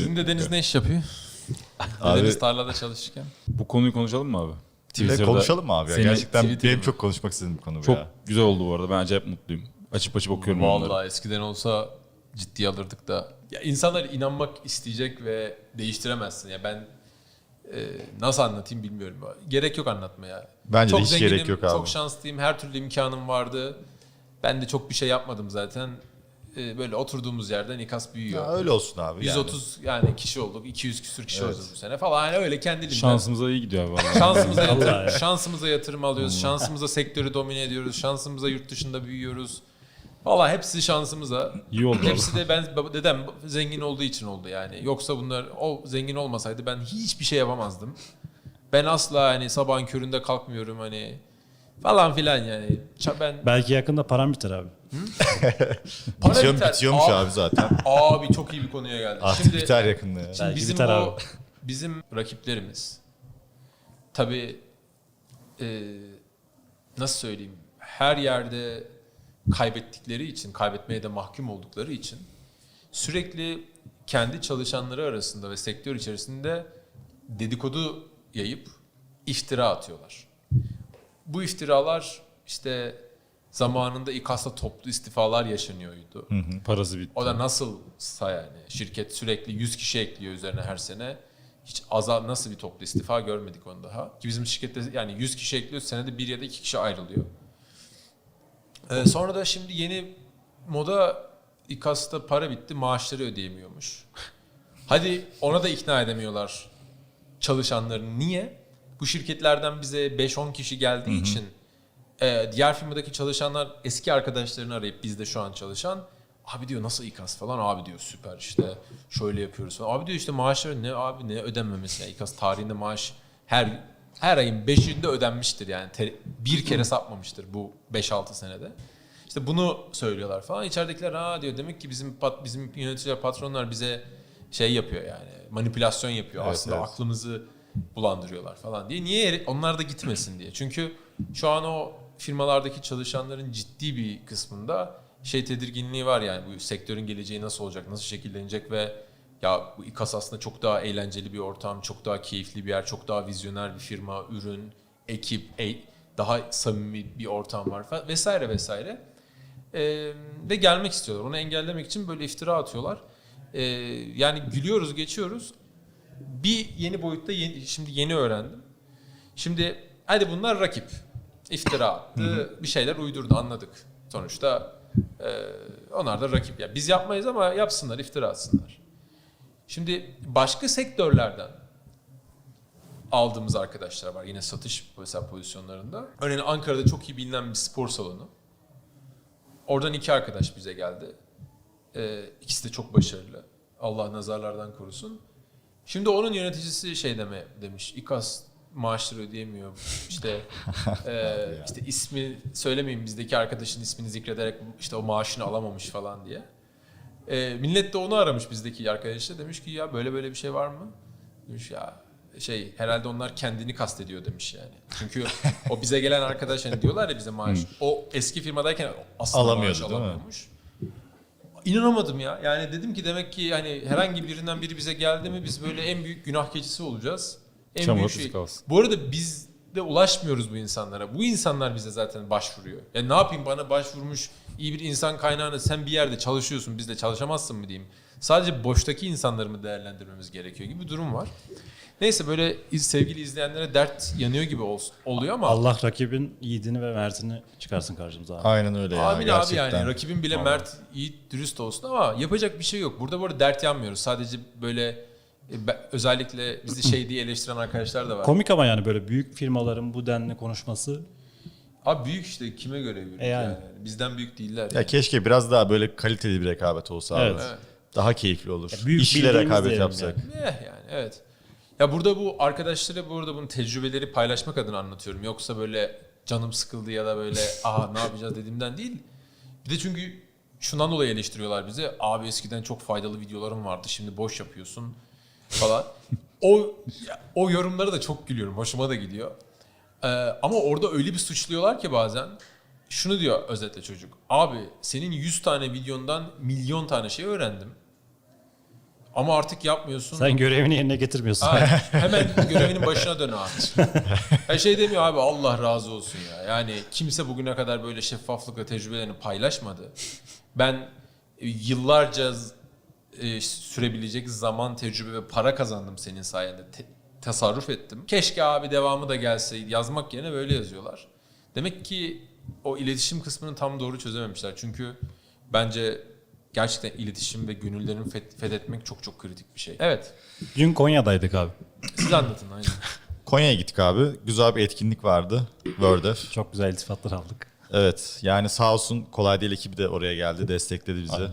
Sizin dedeniz ne iş yapıyor? Abi- Dedeniz tarlada çalışırken. Bu konuyu konuşalım mı abi? Bir de Twitter'da konuşalım mı abi ya? seni- Gerçekten Twitter'da benim çok konuşmak istediğim bir konu bu Çok ya. güzel oldu bu arada. Ben acayip mutluyum. Açıp açıp okuyorum onları. Vallahi eskiden olsa ciddiye alırdık da. Ya insanlar inanmak isteyecek ve değiştiremezsin. Ya ben e, nasıl anlatayım bilmiyorum. Gerek yok anlatmaya. Bence de hiç zenginim, gerek yok abi. Çok şanslıyım. Her türlü imkanım vardı. Ben de çok bir şey yapmadım zaten. E, böyle oturduğumuz yerden ikas büyüyor. Ya öyle olsun abi. yani. 130 yani. kişi olduk. 200 küsür kişi olduk bu sene falan. Yani öyle kendiliğinden. Şansımıza iyi gidiyor vallahi. Şansımıza yatırım, şansımıza yatırım alıyoruz. Şansımıza sektörü domine ediyoruz. Şansımıza yurt dışında büyüyoruz. Valla hepsi şansımıza. İyi oldu. Hepsi de ben dedem zengin olduğu için oldu yani. Yoksa bunlar o zengin olmasaydı ben hiçbir şey yapamazdım. Ben asla hani sabahın köründe kalkmıyorum hani falan filan yani. Ben Belki yakında param biter abi. Para Bitiyor, biter. bitiyormuş Aa, abi zaten. Abi çok iyi bir konuya geldi. Artık Şimdi biter yakında ya. Şimdi Belki bizim biter o abi. bizim rakiplerimiz tabii e, nasıl söyleyeyim her yerde kaybettikleri için kaybetmeye de mahkum oldukları için sürekli kendi çalışanları arasında ve sektör içerisinde dedikodu yayıp iftira atıyorlar. Bu iftiralar işte zamanında İKAS'ta toplu istifalar yaşanıyordu. Parası bitti. O da nasılsa yani şirket sürekli 100 kişi ekliyor üzerine her sene. Hiç azal nasıl bir toplu istifa görmedik onu daha. Ki bizim şirkette yani 100 kişi ekliyor senede bir ya da iki kişi ayrılıyor. Ee, sonra da şimdi yeni moda İKAS'ta para bitti maaşları ödeyemiyormuş. Hadi ona da ikna edemiyorlar çalışanlarını. Niye? Bu şirketlerden bize 5-10 kişi geldiği için e, diğer firmadaki çalışanlar eski arkadaşlarını arayıp bizde şu an çalışan abi diyor nasıl İKAS falan abi diyor süper işte şöyle yapıyoruz falan. Abi diyor işte maaşları ne abi ne ödenmemesi yani İKAS tarihinde maaş her her ayın 5'inde ödenmiştir yani Te- bir kere sapmamıştır bu 5-6 senede. İşte bunu söylüyorlar falan. İçeridekiler ha diyor demek ki bizim pat, bizim yöneticiler patronlar bize şey yapıyor yani manipülasyon yapıyor. Evet, Aslında evet. aklımızı bulandırıyorlar falan diye. Niye onlar da gitmesin diye. Çünkü şu an o firmalardaki çalışanların ciddi bir kısmında şey tedirginliği var yani bu sektörün geleceği nasıl olacak, nasıl şekillenecek ve ya bu İKAS aslında çok daha eğlenceli bir ortam, çok daha keyifli bir yer, çok daha vizyoner bir firma, ürün, ekip, e- daha samimi bir ortam var falan vesaire vesaire. Ee, ve gelmek istiyorlar. Onu engellemek için böyle iftira atıyorlar. Ee, yani gülüyoruz, geçiyoruz. Bir yeni boyutta yeni, şimdi yeni öğrendim. Şimdi hadi bunlar rakip. İftira attı, bir şeyler uydurdu anladık. Sonuçta e, onlar da rakip. Yani biz yapmayız ama yapsınlar, iftira atsınlar. Şimdi başka sektörlerden aldığımız arkadaşlar var. Yine satış mesela pozisyonlarında. Örneğin Ankara'da çok iyi bilinen bir spor salonu. Oradan iki arkadaş bize geldi. Ee, ikisi de çok başarılı. Allah nazarlardan korusun. Şimdi onun yöneticisi şey deme demiş. İKAS maaşları ödeyemiyor. İşte e, işte ismi söylemeyin bizdeki arkadaşın ismini zikrederek işte o maaşını alamamış falan diye. E, millet de onu aramış bizdeki arkadaşlar. Demiş ki ya böyle böyle bir şey var mı? Demiş ya şey herhalde onlar kendini kastediyor demiş yani. Çünkü o bize gelen arkadaş hani diyorlar ya bize maaş. o eski firmadayken aslında Alamıyordu, maaş değil mi? alamıyormuş. İnanamadım ya. Yani dedim ki demek ki hani herhangi birinden biri bize geldi mi biz böyle en büyük günah keçisi olacağız. En Çamura büyük şey. kalsın. Bu arada biz de ulaşmıyoruz bu insanlara. Bu insanlar bize zaten başvuruyor. Ya ne yapayım bana başvurmuş iyi bir insan kaynağını sen bir yerde çalışıyorsun bizde çalışamazsın mı diyeyim. Sadece boştaki insanları mı değerlendirmemiz gerekiyor gibi bir durum var. Neyse böyle sevgili izleyenlere dert yanıyor gibi ol- oluyor ama Allah rakibin yiğidini ve mertini çıkarsın karşımıza abi. Aynen öyle ya Amin abi gerçekten. yani rakibin bile mert, iyi, dürüst olsun ama yapacak bir şey yok. Burada bu arada dert yanmıyoruz. Sadece böyle özellikle bizi şey diye eleştiren arkadaşlar da var. Komik ama yani böyle büyük firmaların bu denli konuşması Abi büyük işte kime göre büyük E yani. yani. Bizden büyük değiller. Ya yani. keşke biraz daha böyle kaliteli bir rekabet olsa abi. Evet. Evet. Daha keyifli olur. Ya büyük İş ile bildiğimiz rekabet yapsak. yani. Eh yani evet. Ya burada bu arkadaşlara burada bunun tecrübeleri paylaşmak adına anlatıyorum. Yoksa böyle canım sıkıldı ya da böyle aha ne yapacağız dediğimden değil. Bir de çünkü şundan dolayı eleştiriyorlar bizi. Abi eskiden çok faydalı videolarım vardı şimdi boş yapıyorsun falan. O o yorumlara da çok gülüyorum. Hoşuma da gidiyor. Ee, ama orada öyle bir suçluyorlar ki bazen. Şunu diyor özetle çocuk. Abi senin 100 tane videondan milyon tane şey öğrendim. Ama artık yapmıyorsun. Sen görevini yerine getirmiyorsun. Ha, hemen görevinin başına dön abi. Her şey demiyor abi Allah razı olsun ya. Yani kimse bugüne kadar böyle şeffaflıkla tecrübelerini paylaşmadı. Ben yıllarca e, sürebilecek zaman, tecrübe ve para kazandım senin sayende. Te- tasarruf ettim. Keşke abi devamı da gelse. Yazmak yerine böyle yazıyorlar. Demek ki o iletişim kısmını tam doğru çözememişler. Çünkü bence gerçekten iletişim ve gönüllerini feth- fethetmek çok çok kritik bir şey. Evet. Dün Konya'daydık abi. Siz anlatın aynen. Konya'ya gittik abi. Güzel bir etkinlik vardı. WordF. Çok güzel iltifatlar aldık. Evet yani sağ olsun kolay değil ekibi de oraya geldi destekledi bizi. Aynen.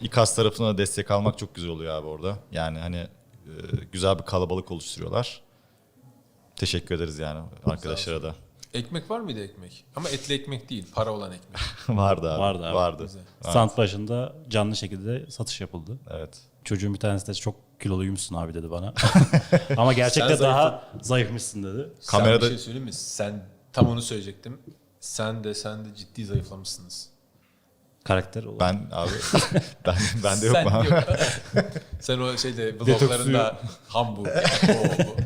İKAS tarafına da destek almak çok güzel oluyor abi orada. Yani hani e, güzel bir kalabalık oluşturuyorlar. Teşekkür ederiz yani arkadaşlara da. Ekmek var mıydı ekmek? Ama etli ekmek değil, para olan ekmek. vardı abi. Vardı abi. Vardı. Güzel. Stand başında canlı şekilde satış yapıldı. Evet. Çocuğun bir tanesi de çok kiloluymuşsun abi dedi bana. Ama gerçekten Sen daha zayıfmışsın dedi. Kamerada- Sen bir şey söyleyeyim mi? Sen tam onu söyleyecektim. Sen de sen de ciddi zayıflamışsınız. Karakter olarak. Ben abi ben bende yok Sen abi? yok. Sen o şeyde vloglarında hamburger, o, bu.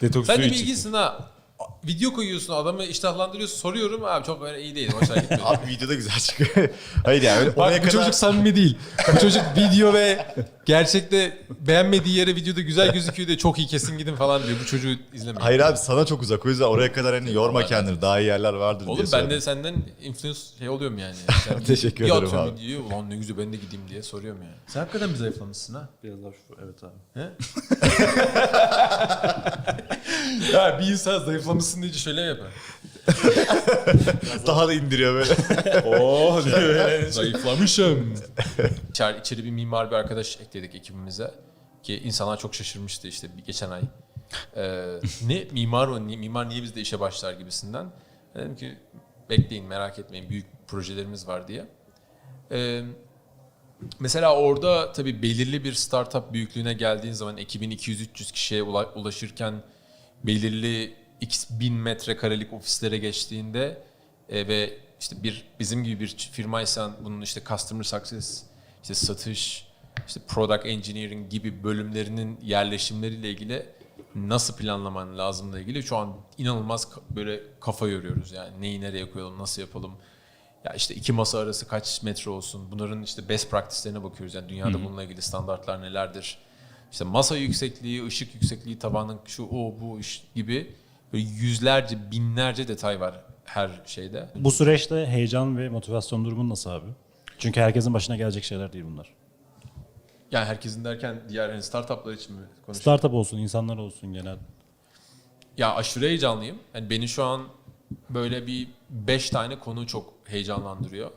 Detoks Sen de suyu bir içtik. ilgisin ha. Video koyuyorsun, adamı iştahlandırıyorsun. Soruyorum abi çok öyle iyi değil. Hoşuna gitmedi. Abi videoda güzel çıkıyor. Hayır yani öyle oraya Bak bu kadar... çocuk samimi değil. Bu çocuk video ve gerçekte beğenmediği yere videoda güzel gözüküyor diye çok iyi kesin gidin falan diyor. Bu çocuğu izlemeyin. Hayır abi sana çok uzak. O yüzden oraya kadar hani yorma Allah kendini. Daha iyi yerler vardır Oğlum diye ben söyledim. de senden influence şey oluyorum yani. Sen Teşekkür bir ederim atıyorum abi. videoyu, ulan ne güzel ben de gideyim diye soruyorum yani. Sen hakikaten bir zayıflamışsın ha. Biraz daha şu, evet abi. Ya bir insan zayıflamışsın deyince şöyle yapar? Daha da indiriyor böyle. Oh diyor böyle. Zayıflamışım. İçeri, içeri bir mimar bir arkadaş ekledik ekibimize. Ki insanlar çok şaşırmıştı işte bir geçen ay. Ee, ne mimar o ni- mimar niye bizde işe başlar gibisinden. Dedim ki bekleyin merak etmeyin büyük projelerimiz var diye. Ee, mesela orada tabii belirli bir startup büyüklüğüne geldiğin zaman ekibin 200-300 kişiye ula- ulaşırken belirli x bin metrekarelik ofislere geçtiğinde e, ve işte bir bizim gibi bir firmaysan bunun işte customer success, işte satış, işte product engineering gibi bölümlerinin yerleşimleriyle ilgili nasıl planlaman lazımla ilgili şu an inanılmaz böyle kafa yoruyoruz yani neyi nereye koyalım, nasıl yapalım. Ya işte iki masa arası kaç metre olsun? Bunların işte best practice'lerine bakıyoruz. Yani dünyada bununla ilgili standartlar nelerdir? İşte masa yüksekliği, ışık yüksekliği, tabanın şu o bu iş gibi böyle yüzlerce, binlerce detay var her şeyde. Bu süreçte heyecan ve motivasyon durumun nasıl abi? Çünkü herkesin başına gelecek şeyler değil bunlar. Yani herkesin derken diğer hani startuplar için mi konuşuyorsun? Startup olsun, insanlar olsun genel. Ya aşırı heyecanlıyım. Yani beni şu an böyle bir beş tane konu çok heyecanlandırıyor.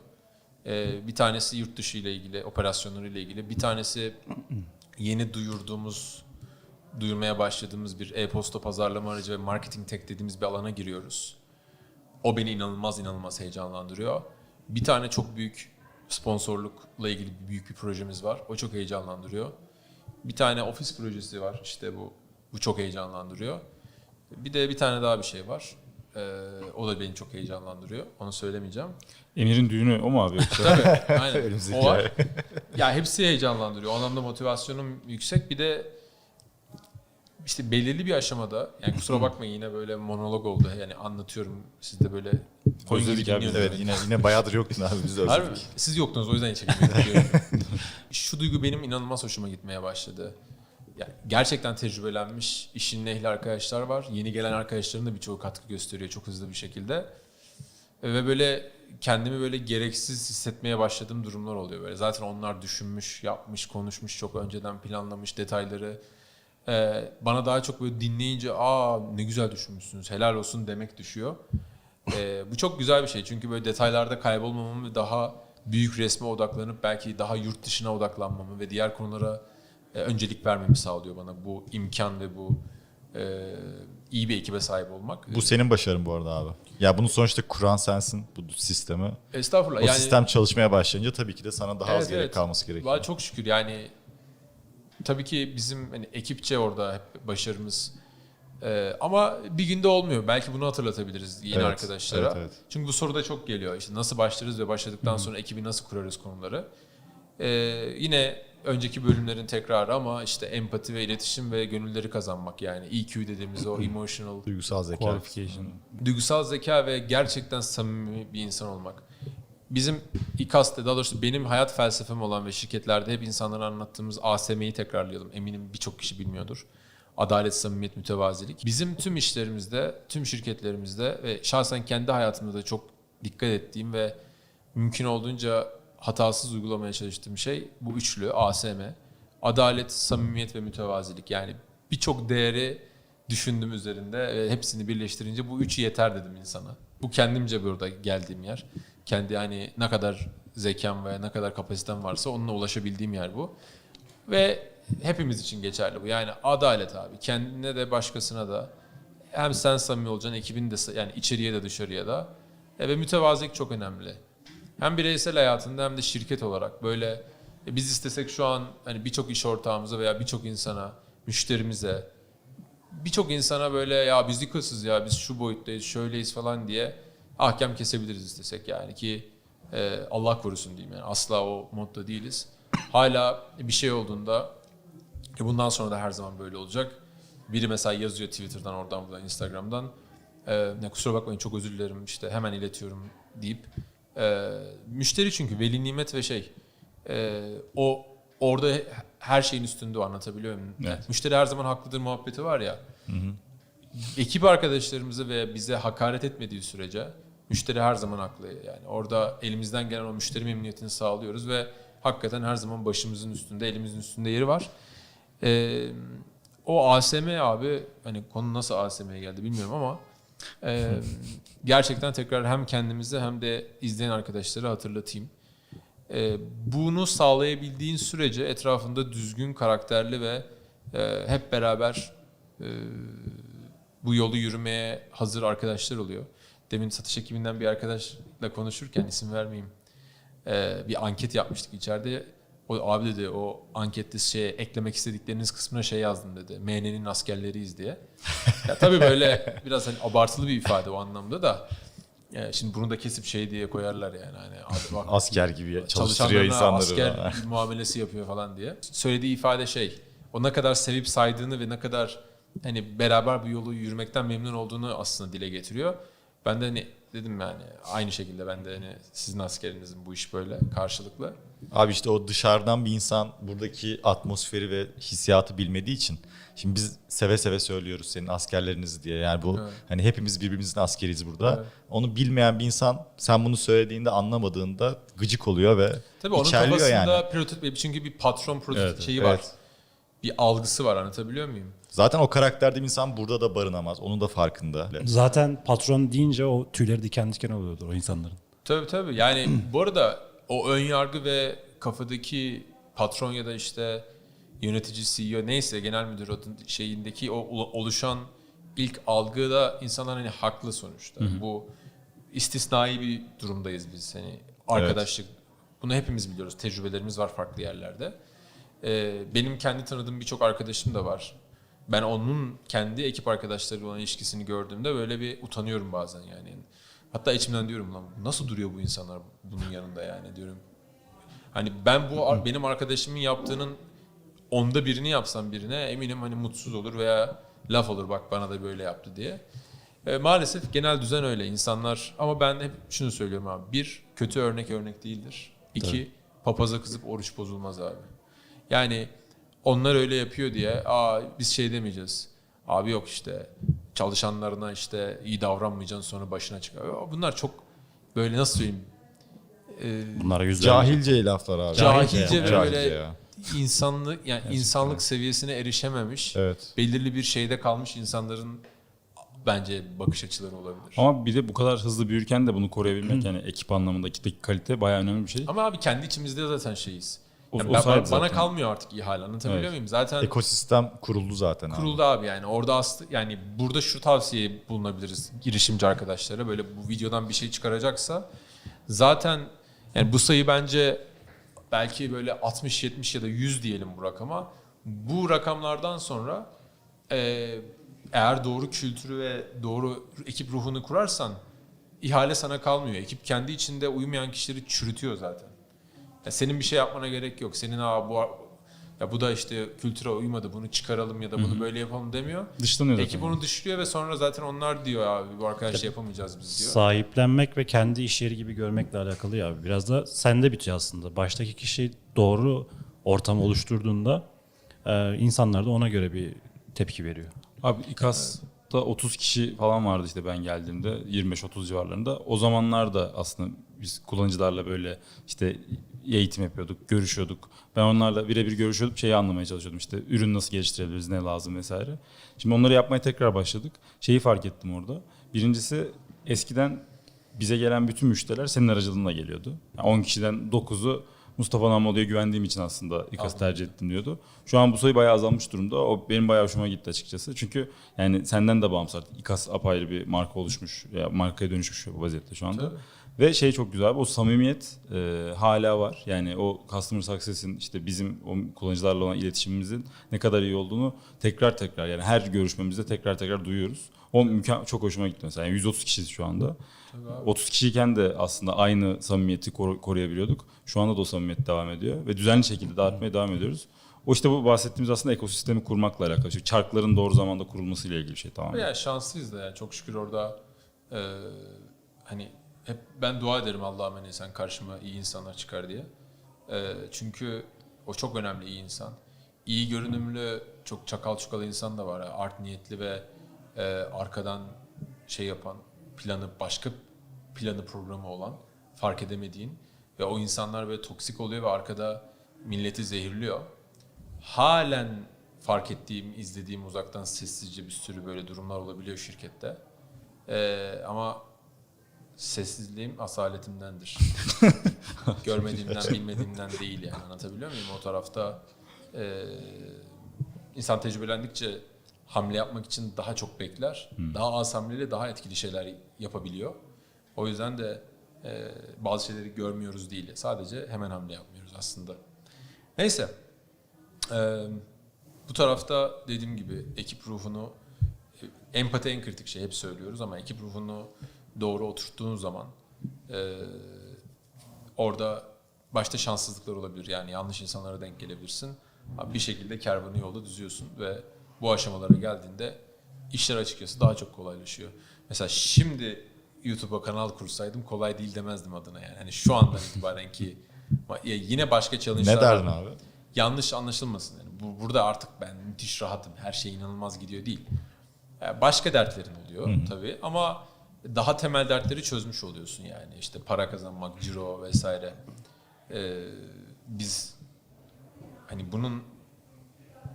Ee, bir tanesi yurt dışı ile ilgili, operasyonları ile ilgili. Bir tanesi yeni duyurduğumuz, duyurmaya başladığımız bir e-posta pazarlama aracı ve marketing tech dediğimiz bir alana giriyoruz. O beni inanılmaz inanılmaz heyecanlandırıyor. Bir tane çok büyük sponsorlukla ilgili büyük bir projemiz var. O çok heyecanlandırıyor. Bir tane ofis projesi var. İşte bu bu çok heyecanlandırıyor. Bir de bir tane daha bir şey var. Ee, o da beni çok heyecanlandırıyor. Onu söylemeyeceğim. Emir'in düğünü o mu abi yoksa? Tabii. Aynen. Önümüzdeki o var. Ya hepsi heyecanlandırıyor. O anlamda motivasyonum yüksek. Bir de işte belirli bir aşamada yani kusura bakmayın yine böyle monolog oldu. Yani anlatıyorum. Siz de böyle koyun gibi Özledik abi. dinliyorsunuz. evet yine yine bayağıdır yoktun abi biz de özledik. Siz yoktunuz o yüzden çekemiyorum. Şu duygu benim inanılmaz hoşuma gitmeye başladı. Yani gerçekten tecrübelenmiş, işin ehli arkadaşlar var. Yeni gelen arkadaşların da birçoğu katkı gösteriyor çok hızlı bir şekilde. Ve böyle kendimi böyle gereksiz hissetmeye başladığım durumlar oluyor. Böyle zaten onlar düşünmüş, yapmış, konuşmuş, çok önceden planlamış detayları. Ee, bana daha çok böyle dinleyince aa ne güzel düşünmüşsünüz, helal olsun demek düşüyor. Ee, bu çok güzel bir şey çünkü böyle detaylarda kaybolmamamı ve daha büyük resme odaklanıp belki daha yurt dışına odaklanmamı ve diğer konulara e, öncelik vermemi sağlıyor bana bu imkan ve bu e, iyi bir ekibe sahip olmak. Bu senin başarın bu arada abi. Ya bunu sonuçta kuran sensin bu sistemi. Estağfurullah. O sistem çalışmaya başlayınca tabii ki de sana daha az Evet, gerek evet. kalması gerekiyor. Çok şükür yani tabii ki bizim hani ekipçe orada hep başarımız Ee, ama bir günde olmuyor. Belki bunu hatırlatabiliriz yeni Evet, arkadaşlara. evet, evet. Çünkü bu soru da çok geliyor. İşte nasıl başlarız ve başladıktan sonra ekibi nasıl kurarız konuları. Ee, yine önceki bölümlerin tekrarı ama işte empati ve iletişim ve gönülleri kazanmak yani EQ dediğimiz o emotional Duygusal zeka. Qualification. duygusal zeka ve gerçekten samimi bir insan olmak. Bizim İKAS'ta daha doğrusu benim hayat felsefem olan ve şirketlerde hep insanlara anlattığımız ASM'yi tekrarlayalım. Eminim birçok kişi bilmiyordur. Adalet, samimiyet, mütevazilik. Bizim tüm işlerimizde, tüm şirketlerimizde ve şahsen kendi hayatımda da çok dikkat ettiğim ve mümkün olduğunca hatasız uygulamaya çalıştığım şey bu üçlü ASM. Adalet, samimiyet ve mütevazilik. Yani birçok değeri düşündüm üzerinde ve hepsini birleştirince bu üçü yeter dedim insana. Bu kendimce burada geldiğim yer. Kendi hani ne kadar zekam ve ne kadar kapasitem varsa onunla ulaşabildiğim yer bu. Ve hepimiz için geçerli bu. Yani adalet abi. Kendine de başkasına da hem sen samimi olacaksın ekibin de yani içeriye de dışarıya da. E, ve mütevazilik çok önemli. Hem bireysel hayatında hem de şirket olarak böyle e, biz istesek şu an hani birçok iş ortağımıza veya birçok insana, müşterimize birçok insana böyle ya biz yıkılsız ya biz şu boyuttayız şöyleyiz falan diye ahkam kesebiliriz istesek yani ki e, Allah korusun diyeyim yani asla o modda değiliz. Hala bir şey olduğunda e, bundan sonra da her zaman böyle olacak. Biri mesela yazıyor Twitter'dan oradan buradan Instagram'dan e, ne kusura bakmayın çok özür dilerim işte hemen iletiyorum deyip e, müşteri çünkü veli nimet ve şey e, o orada her şeyin üstünde o anlatabiliyor muyum? Evet. Müşteri her zaman haklıdır muhabbeti var ya. Ekip arkadaşlarımızı ve bize hakaret etmediği sürece müşteri her zaman haklı. Yani orada elimizden gelen o müşteri memnuniyetini sağlıyoruz ve hakikaten her zaman başımızın üstünde, elimizin üstünde yeri var. Ee, o ASM abi hani konu nasıl ASM'ye geldi bilmiyorum ama e, gerçekten tekrar hem kendimize hem de izleyen arkadaşlara hatırlatayım. E, bunu sağlayabildiğin sürece etrafında düzgün, karakterli ve e, hep beraber e, bu yolu yürümeye hazır arkadaşlar oluyor. Demin satış ekibinden bir arkadaşla konuşurken isim vermeyeyim. e, bir anket yapmıştık içeride. O abi dedi o ankette şey eklemek istedikleriniz kısmına şey yazdım dedi. MN'nin askerleriyiz diye. ya tabii böyle biraz hani abartılı bir ifade o anlamda da. E, şimdi bunu da kesip şey diye koyarlar yani hani abi bak Asker gibi çalıştırıyor insanları. asker muamelesi yapıyor falan diye. Söylediği ifade şey, o ne kadar sevip saydığını ve ne kadar hani beraber bu yolu yürümekten memnun olduğunu aslında dile getiriyor. Ben de hani dedim yani aynı şekilde ben de hani sizin askerinizin bu iş böyle karşılıklı. Abi işte o dışarıdan bir insan buradaki atmosferi ve hissiyatı bilmediği için şimdi biz seve seve söylüyoruz senin askerleriniz diye. Yani bu Evet. hani hepimiz birbirimizin askeriyiz burada. Evet. Onu bilmeyen bir insan sen bunu söylediğinde anlamadığında gıcık oluyor ve Tabii onun kafasında yani. prototip çünkü bir patron prototip Evet, şeyi evet. var. Bir algısı var anlatabiliyor muyum? Zaten o karakterde bir insan burada da barınamaz. Onun da farkında. Zaten patron deyince o tüyleri diken diken oluyordur o insanların. Tabii tabii. Yani bu arada o ön yargı ve kafadaki patron ya da işte yönetici CEO neyse genel müdür adın şeyindeki o oluşan ilk algı da insanlar hani haklı sonuçta. Bu istisnai bir durumdayız biz hani arkadaşlık. Bunu hepimiz biliyoruz. Tecrübelerimiz var farklı yerlerde. Ee, benim kendi tanıdığım birçok arkadaşım da var. Ben onun kendi ekip arkadaşlarıyla olan ilişkisini gördüğümde böyle bir utanıyorum bazen yani. Hatta içimden diyorum lan nasıl duruyor bu insanlar bunun yanında yani diyorum. Hani ben bu benim arkadaşımın yaptığının onda birini yapsam birine eminim hani mutsuz olur veya laf olur bak bana da böyle yaptı diye. E, maalesef genel düzen öyle insanlar ama ben hep şunu söylüyorum abi. Bir, kötü örnek örnek değildir. İki, papaza kızıp oruç bozulmaz abi. Yani onlar öyle yapıyor diye aa biz şey demeyeceğiz. Abi yok işte çalışanlarına işte iyi davranmayacaksın sonra başına çıkar. Bunlar çok böyle nasıl söyleyeyim e, Bunlara yüzler. Cahilce laflar abi. Cahilce Çok ve cahilce böyle- ya. insanlık yani insanlık seviyesine erişememiş, Evet. belirli bir şeyde kalmış insanların bence bakış açıları olabilir. Ama bir de bu kadar hızlı büyürken de bunu koruyabilmek yani ekip anlamındaki kalite bayağı önemli bir şey. Ama abi kendi içimizde zaten şeyiz. O- Yani o ben- bana zaten. kalmıyor artık ihale anlatabiliyor Evet. muyum? Zaten Ekosistem kuruldu zaten abi. kuruldu abi yani orada aslında yani burada şu tavsiye bulunabiliriz girişimci arkadaşlara böyle bu videodan bir şey çıkaracaksa zaten yani bu sayı bence belki böyle 60 70 ya da 100 diyelim bu rakama. Bu rakamlardan sonra e, eğer doğru kültürü ve doğru ekip ruhunu kurarsan ihale sana kalmıyor. Ekip kendi içinde uymayan kişileri çürütüyor zaten. Ya senin bir şey yapmana gerek yok. Senin Aa, bu ya bu da işte kültüre uymadı bunu çıkaralım ya da bunu böyle yapalım demiyor. Dışlanıyor Ekip zaten. onu dışlıyor ve sonra zaten onlar diyor abi bu arkadaşla yapamayacağız biz diyor. Sahiplenmek ve kendi iş yeri gibi görmekle alakalı ya. Biraz da sende bitiyor aslında. Baştaki kişi doğru ortam oluşturduğunda e, insanlar da ona göre bir tepki veriyor. Abi İKAS'ta 30 kişi falan vardı işte ben geldiğimde 25-30 civarlarında. O zamanlar da aslında biz kullanıcılarla böyle işte eğitim yapıyorduk, görüşüyorduk. Ben onlarla birebir görüşüyordum, şeyi anlamaya çalışıyordum işte ürün nasıl geliştirebiliriz, ne lazım vesaire. Şimdi onları yapmaya tekrar başladık. Şeyi fark ettim orada. Birincisi eskiden bize gelen bütün müşteriler senin aracılığınla geliyordu. Yani 10 kişiden 9'u Mustafa Namoğlu'ya güvendiğim için aslında İKAS tercih ettim diyordu. Şu an bu sayı bayağı azalmış durumda. O benim bayağı hoşuma gitti açıkçası. Çünkü yani senden de bağımsız artık. İKAS apayrı bir marka oluşmuş. Ya markaya dönüşmüş bu vaziyette şu anda. Tabii. Ve şey çok güzel o samimiyet e, hala var. Yani o customer success'in işte bizim o kullanıcılarla olan iletişimimizin ne kadar iyi olduğunu tekrar tekrar yani her görüşmemizde tekrar tekrar duyuyoruz. O mükemmel, çok hoşuma gitti mesela. Yani 130 kişiyiz şu anda. 30 kişiyken de aslında aynı samimiyeti koru- koruyabiliyorduk. Şu anda da o samimiyet devam ediyor ve düzenli şekilde de artmaya devam ediyoruz. O işte bu bahsettiğimiz aslında ekosistemi kurmakla alakalı. Şu çarkların doğru zamanda kurulmasıyla ilgili bir şey tamamen. Ya şanslıyız da yani çok şükür orada e, hani hep ben dua ederim Allah'ım hani sen karşıma iyi insanlar çıkar diye. E, çünkü o çok önemli iyi insan. İyi görünümlü çok çakal çukalı insan da var. Yani art niyetli ve e, arkadan şey yapan planı başka planı programı olan fark edemediğin ve o insanlar böyle toksik oluyor ve arkada milleti zehirliyor halen fark ettiğim, izlediğim uzaktan sessizce bir sürü böyle durumlar olabiliyor şirkette. Ee, ama sessizliğim asaletimdendir. Görmediğimden, bilmediğimden değil yani anlatabiliyor muyum? O tarafta e, insan tecrübelendikçe hamle yapmak için daha çok bekler. Daha az hamleyle daha etkili şeyler yapabiliyor. O yüzden de e, bazı şeyleri görmüyoruz değil. Sadece hemen hamle yapmıyoruz aslında. Neyse. Ee, bu tarafta dediğim gibi ekip ruhunu e, empati en kritik şey hep söylüyoruz ama ekip ruhunu doğru oturttuğun zaman e, orada başta şanssızlıklar olabilir yani yanlış insanlara denk gelebilirsin ama bir şekilde kervanı yolda düzüyorsun ve bu aşamalara geldiğinde işler açıkçası daha çok kolaylaşıyor. Mesela şimdi YouTube'a kanal kursaydım kolay değil demezdim adına yani. Hani şu andan itibaren ki yine başka challenge'lar Ne derdin abi? yanlış anlaşılmasın. Yani bu, burada artık ben müthiş rahatım. Her şey inanılmaz gidiyor değil. Yani başka dertlerin oluyor tabii ama daha temel dertleri çözmüş oluyorsun yani. İşte para kazanmak, ciro vesaire. Ee, biz hani bunun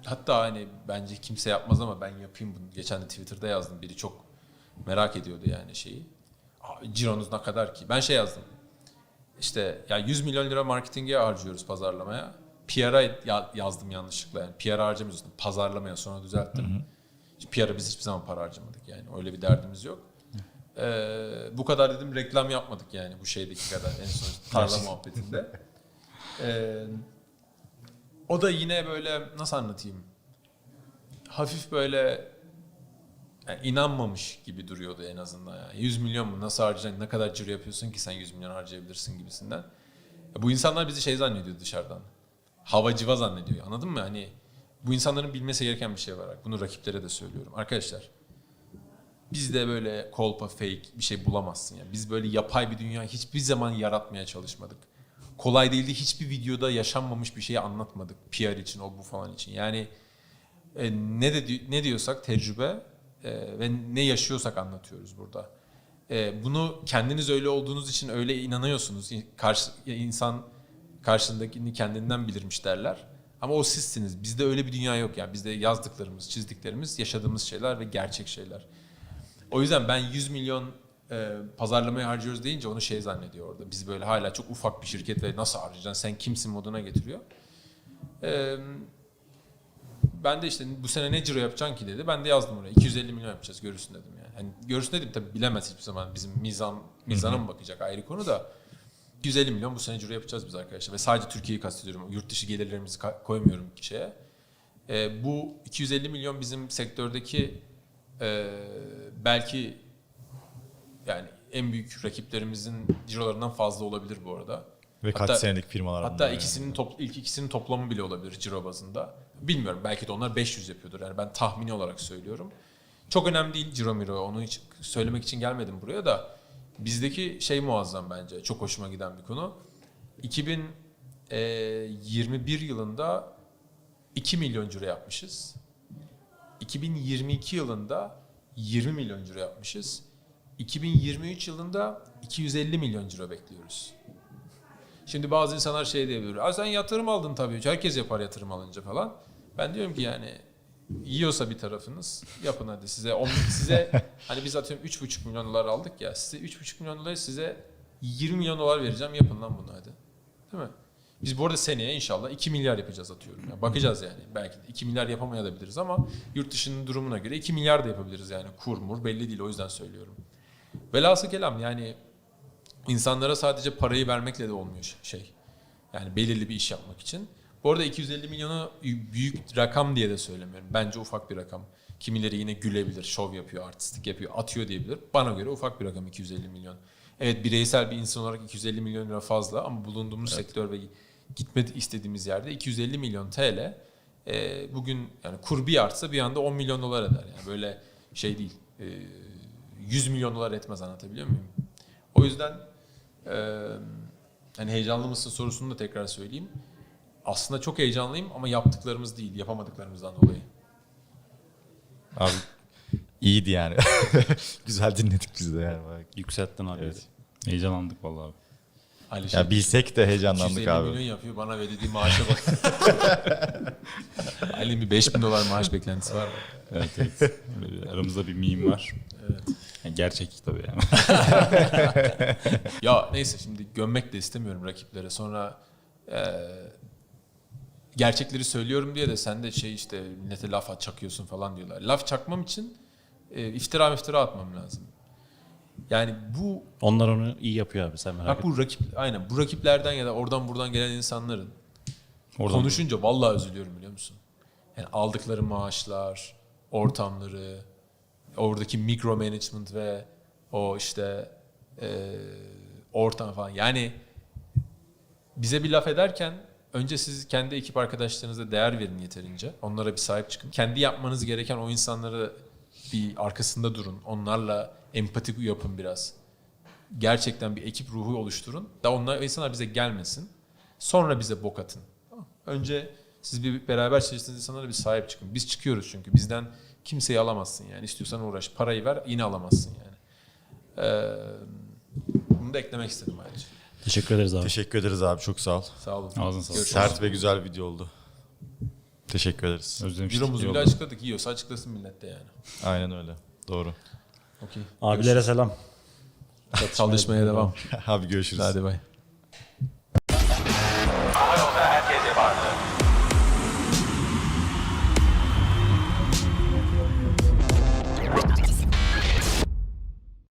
hatta hani bence kimse yapmaz ama ben yapayım bunu. Geçen de Twitter'da yazdım. Biri çok merak ediyordu yani şeyi. Abi cironuz ne kadar ki? Ben şey yazdım. İşte ya 100 milyon lira marketinge harcıyoruz pazarlamaya. PR'a ya- yazdım yanlışlıkla. Yani PR harcamıyoruz. Pazarlamaya sonra düzelttim. Hiç PR'a biz hiçbir zaman para harcamadık yani. Öyle bir derdimiz yok. Ee, bu kadar dedim reklam yapmadık yani bu şeydeki kadar en son tarla muhabbetinde. Ee, o da yine böyle nasıl anlatayım? Hafif böyle yani inanmamış gibi duruyordu en azından. Yani 100 milyon mu nasıl harcayacaksın? Ne kadar ciro yapıyorsun ki sen 100 milyon harcayabilirsin gibisinden. Bu insanlar bizi şey zannediyor dışarıdan. Havacıva zannediyor. Anladın mı? Hani bu insanların bilmesi gereken bir şey var. Bunu rakiplere de söylüyorum. Arkadaşlar bizde böyle kolpa, fake bir şey bulamazsın. Yani. Biz böyle yapay bir dünya hiçbir zaman yaratmaya çalışmadık. Kolay değildi. Hiçbir videoda yaşanmamış bir şeyi anlatmadık. PR için, o bu falan için. Yani e, ne de ne diyorsak tecrübe e, ve ne yaşıyorsak anlatıyoruz burada. E, bunu kendiniz öyle olduğunuz için öyle inanıyorsunuz. Karşı insan karşındakini kendinden bilirmiş derler. Ama o sizsiniz. Bizde öyle bir dünya yok yani. Bizde yazdıklarımız, çizdiklerimiz, yaşadığımız şeyler ve gerçek şeyler. O yüzden ben 100 milyon e, pazarlamaya harcıyoruz deyince onu şey zannediyor orada. Biz böyle hala çok ufak bir şirket ve nasıl harcayacaksın sen kimsin moduna getiriyor. E, ben de işte bu sene ne ciro yapacaksın ki dedi. Ben de yazdım oraya. 250 milyon yapacağız görürsün dedim yani. Hani görürsün dedim tabii bilemez hiçbir zaman bizim mizan mizana mı bakacak ayrı konu da. 250 milyon bu sene ciro yapacağız biz arkadaşlar. Ve sadece Türkiye'yi kastediyorum. Yurt dışı gelirlerimizi koymuyorum şeye. E, bu 250 milyon bizim sektördeki e, belki yani en büyük rakiplerimizin cirolarından fazla olabilir bu arada. Ve kaç Hatta- senelik firmalar Hatta yani. ikisinin top, ilk ikisinin toplamı bile olabilir ciro bazında. Bilmiyorum belki de onlar 500 yapıyordur. Yani ben tahmini olarak söylüyorum. Çok önemli değil ciro miro. Onu hiç söylemek için gelmedim buraya da. Bizdeki şey muazzam bence. Çok hoşuma giden bir konu. 2021 yılında 2 milyon ciro yapmışız. 2022 yılında 20 milyon ciro yapmışız. 2023 yılında 250 milyon ciro bekliyoruz. Şimdi bazı insanlar şey diyebilir. "Aa sen yatırım aldın tabii. Herkes yapar yatırım alınca falan. Ben diyorum ki yani yiyorsa bir tarafınız yapın hadi size on, size hani biz atıyorum 3,5 milyon dolar aldık ya size 3,5 milyon dolar size 20 milyon dolar vereceğim yapın lan bunu hadi. Değil mi? Biz bu arada seneye inşallah 2 milyar yapacağız atıyorum. Yani bakacağız yani. Belki de 2 milyar yapamayabiliriz ama yurt dışının durumuna göre 2 milyar da yapabiliriz yani. Kur mur belli değil o yüzden söylüyorum. Velhasıl kelam yani insanlara sadece parayı vermekle de olmuyor şey. Yani belirli bir iş yapmak için. Bu arada 250 milyonu büyük rakam diye de söylemiyorum. Bence ufak bir rakam. Kimileri yine gülebilir, şov yapıyor, artistik yapıyor, atıyor diyebilir. Bana göre ufak bir rakam 250 milyon. Evet bireysel bir insan olarak 250 milyon lira fazla ama bulunduğumuz sektör ve gitmek istediğimiz yerde 250 milyon TL e, bugün yani kur bir artsa bir anda 10 milyon dolar eder. Yani böyle şey değil. E, 100 milyon dolar etmez anlatabiliyor muyum? O yüzden e, hani heyecanlı mısın sorusunu da tekrar söyleyeyim. Aslında çok heyecanlıyım ama yaptıklarımız değil, yapamadıklarımızdan dolayı. Abi iyiydi yani. Güzel dinledik biz de yani. Yükselttin abi. Evet. Heyecanlandık vallahi abi. Ali şey, Ya bilsek de heyecanlandık 250 abi. milyon yapıyor bana ödediği maaşa bak. Ali'nin bir 5000 dolar maaş beklentisi var mı? Evet evet. Böyle bir- aramızda bir meme var. Evet. Yani gerçek tabii yani. Ya neyse şimdi gömmek de istemiyorum rakiplere. Sonra e, gerçekleri söylüyorum diye de sen de şey işte millete laf at çakıyorsun falan diyorlar. Laf çakmam için e, iftira iftira atmam lazım. Yani bu Onlar onu iyi yapıyor abi sen merak bak etme. bu rakip aynen bu rakiplerden ya da oradan buradan gelen insanların Oradan konuşunca vallahi üzülüyorum biliyor musun? Yani aldıkları maaşlar, ortamları, oradaki mikro management ve o işte e, ortam falan. Yani bize bir laf ederken önce siz kendi ekip arkadaşlarınıza değer verin yeterince. Onlara bir sahip çıkın. Kendi yapmanız gereken o insanları bir arkasında durun. Onlarla empati yapın biraz. Gerçekten bir ekip ruhu oluşturun. Da onlar insanlar bize gelmesin. Sonra bize bok atın. Tamam. Önce siz bir beraber çalıştığınız insanlara bir sahip çıkın. Biz çıkıyoruz çünkü. Bizden kimseyi alamazsın yani. İstiyorsan uğraş. Parayı ver yine alamazsın yani. Ee, bunu da eklemek istedim ayrıca. Teşekkür ederiz abi. Teşekkür ederiz abi çok sağ ol. Sağ olun. Ağzına sağlık. Sert ve güzel bir video oldu. Teşekkür ederiz. Özlemiştik. Ciromuzu iyi bile açıkladık. Yiyorsa açıklasın millet de yani. Aynen öyle. Doğru. Okey. Abilere selam. Çalışmaya devam. abi görüşürüz. Hadi bay.